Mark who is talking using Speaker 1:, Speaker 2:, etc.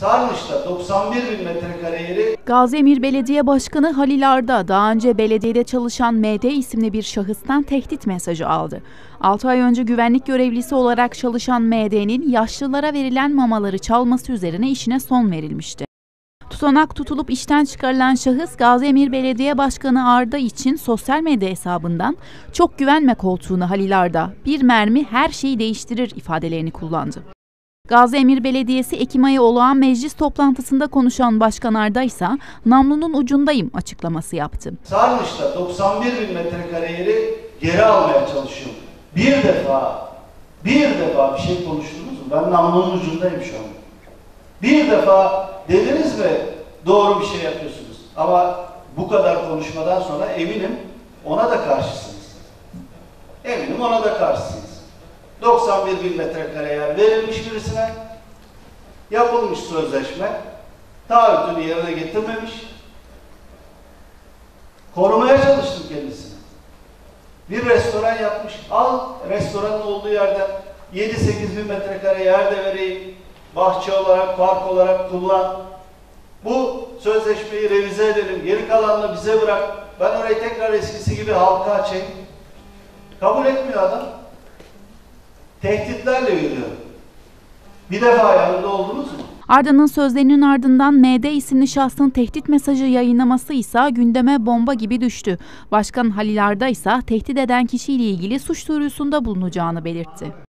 Speaker 1: Sarnıç'ta 91 bin metrekare yeri
Speaker 2: Gazi Belediye Başkanı Halil Arda daha önce belediyede çalışan MD isimli bir şahıstan tehdit mesajı aldı. 6 ay önce güvenlik görevlisi olarak çalışan MD'nin yaşlılara verilen mamaları çalması üzerine işine son verilmişti. Tutanak tutulup işten çıkarılan şahıs Gazi Emir Belediye Başkanı Arda için sosyal medya hesabından çok güvenme koltuğunu Halil Arda, bir mermi her şeyi değiştirir ifadelerini kullandı. Gazi Emir Belediyesi Ekim ayı olağan meclis toplantısında konuşan Başkan Arda ise namlunun ucundayım açıklaması yaptı.
Speaker 1: Sarnıç'ta 91 bin metrekare yeri geri almaya çalışıyor. Bir defa, bir defa bir şey konuştunuz mu? Ben namlunun ucundayım şu an. Bir defa dediniz mi doğru bir şey yapıyorsunuz. Ama bu kadar konuşmadan sonra eminim ona da karşısınız. Eminim ona da karşısınız. 91 bin metrekare yer verilmiş birisine, yapılmış sözleşme, taahhütünü yerine getirmemiş, korumaya çalıştım kendisini. Bir restoran yapmış, al restoranın olduğu yerden 7-8 bin metrekare yer de vereyim, bahçe olarak, park olarak kullan. Bu sözleşmeyi revize edelim, geri kalanını bize bırak, ben orayı tekrar eskisi gibi halka açayım. Kabul etmiyor adam tehditlerle yürüyor. Bir defa yanında oldunuz mu?
Speaker 2: Arda'nın sözlerinin ardından MD isimli şahsın tehdit mesajı yayınlaması ise gündeme bomba gibi düştü. Başkan Halil Arda ise tehdit eden kişiyle ilgili suç duyurusunda bulunacağını belirtti.